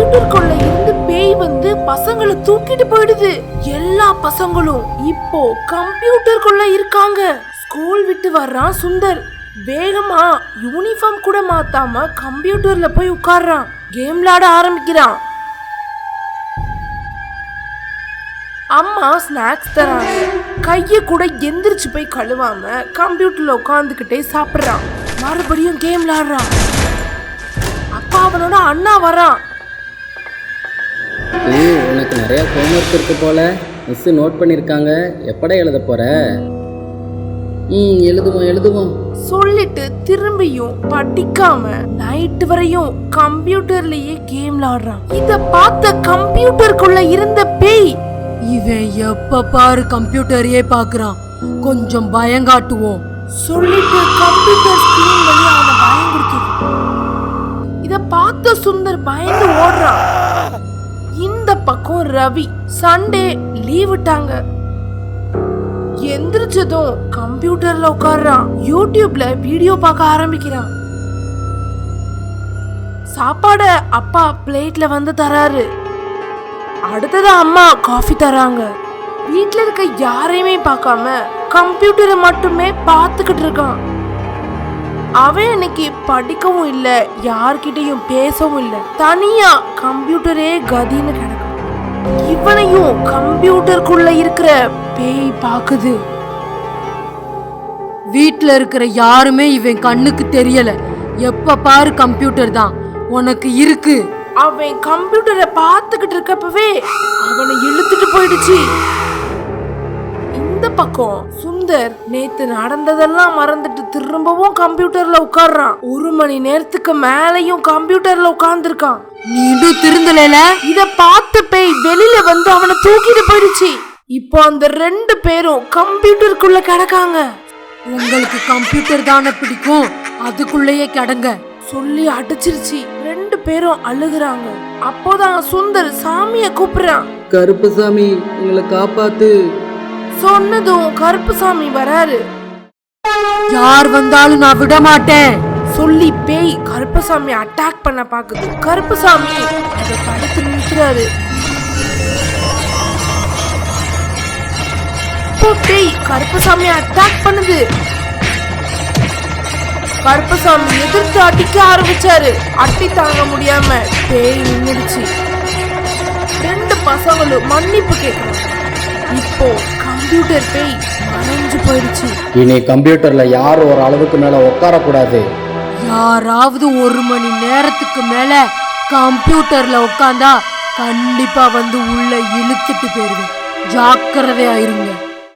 கம்ப்யூட்டருக்குள்ள இருந்து பேய் வந்து பசங்களை தூக்கிட்டு போயிடுது. எல்லா பசங்களும் இப்போ கம்ப்யூட்டருக்குள்ள இருக்காங்க. ஸ்கூல் விட்டு வர்றான் சுந்தர். வேகமா யூனிஃபார்ம் கூட மாத்தாம கம்ப்யூட்டர்ல போய் உட்கார்றான். கேம் விளையாட ஆரம்பிக்கிறான். அம்மா ஸ்நாக்ஸ் தராங்க கைய கூட எந்திரிச்சு போய் கழுவாம கம்ப்யூட்டர்ல உட்காந்துக்கிட்டே சாப்பிடுறான். மறுபடியும் கேம் விளையாடுறான் அப்பா அவனோட அண்ணா வரான். ஏய் உனக்கு நிறைய ஹோம்ஒர்க் இருக்கு போல. மிஸ்ஸு நோட் பண்ணியிருக்காங்க எப்படா எழுத போற? ம் எழுதுவோம் எழுதுவோம். சொல்லிட்டு திரும்பியும் படிக்காம நைட் வரையும் கம்ப்யூட்டர்லயே கேம் விளாடுறான் இத பார்த்த கம்ப்யூட்டருக்குள்ள இருந்த பேய் இவன் எப்ப பாரு கம்ப்யூட்டரையே பாக்குறான் கொஞ்சம் பயங்காட்டுவோம். சொல்லிட்டு கம்ப்யூட்டர் ஸ்கிரீன் வழியா அவனை பயன்படுத்துது இத பார்த்த சுந்தர் பயந்து ஓடுறான். இந்த பக்கம் ரவி சண்டே லீவ் விட்டாங்க. எந்திரிச்சதும் கம்ப்யூட்டர்ல உட்காடுறான் யூடியூப்ல வீடியோ பார்க்க ஆரம்பிக்கிறான். சாப்பாட அப்பா பிளேட்ல வந்து தராரு. அடுத்தது அம்மா காஃபி தராங்க. வீட்டில் இருக்க யாரையுமே பார்க்காம கம்ப்யூட்டரை மட்டுமே பார்த்துக்கிட்டு இருக்கான். அவன் இன்னைக்கு படிக்கவும் இல்ல யார்கிட்டயும் பேசவும் இல்ல. தனியா கம்ப்யூட்டரே கதின்னு கிடக்கும். இவனையும் கம்ப்யூட்டருக்குள்ள இருக்கிற பேய் பாக்குது. வீட்டில் இருக்கிற யாருமே இவன் கண்ணுக்கு தெரியல. எப்ப பாரு கம்ப்யூட்டர் தான். உனக்கு இருக்கு. அவன் கம்ப்யூட்டரை பார்த்துக்கிட்டு இருக்கப்பவே அவனை இழுத்துட்டு போயிடுச்சு. இந்த பக்கம் சுந்தர் நேத்து நடந்ததெல்லாம் மறந்துட்டு. திரும்பவும் கம்ப்யூட்டர்ல உட்கார்றான். ஒரு மணி நேரத்துக்கு மேலையும் கம்ப்யூட்டர்ல உட்கார்ந்துருக்கான். நீண்டும் திருந்தலைல இத பார்த்த பேய் வெளியில வந்து அவனை தூக்கிட்டு போயிடுச்சு. இப்போ அந்த ரெண்டு பேரும் கம்ப்யூட்டருக்குள்ள கிடக்காங்க. உங்களுக்கு கம்ப்யூட்டர் தானே பிடிக்கும்? அதுக்குள்ளேயே கிடங்க. சொல்லி அடிச்சிருச்சு. ரெண்டு பேரும் அழுகுறாங்க. அப்போதான் சுந்தர் சாமிய கூப்பிடுறான். கருப்புசாமி எங்களை காப்பாத்து. சொன்னதும் கருப்புசாமி வராரு. யார் வந்தாலும் நான் விட மாட்டேன் சொல்லி பேய் கருப்பசாமி அட்டாக் பண்ண பாக்குது. கருப்பசாமி அதை தடுத்து நிற்கிறாரு இப்போ பேய் கருப்பசாமி அட்டாக் பண்ணுது. கருப்பசாமி எதிர்த்து அடிக்க ஆரம்பிச்சாரு. அட்டி தாங்க முடியாம பேய் நின்றுச்சு ரெண்டு பசங்களும் மன்னிப்பு கேட்கணும் இப்போ கம்ப்யூட்டர் பேய் மறைஞ்சு போயிடுச்சு. இனி கம்ப்யூட்டர்ல யாரும் ஒரு அளவுக்கு மேல உட்காரக்கூடாது. யாராவது ஒரு மணி நேரத்துக்கு மேல கம்ப்யூட்டர்ல உட்காந்தா கண்டிப்பா வந்து உள்ள இழுத்துட்டு போயிருவேன். ஜாக்கிரதையா இருங்க.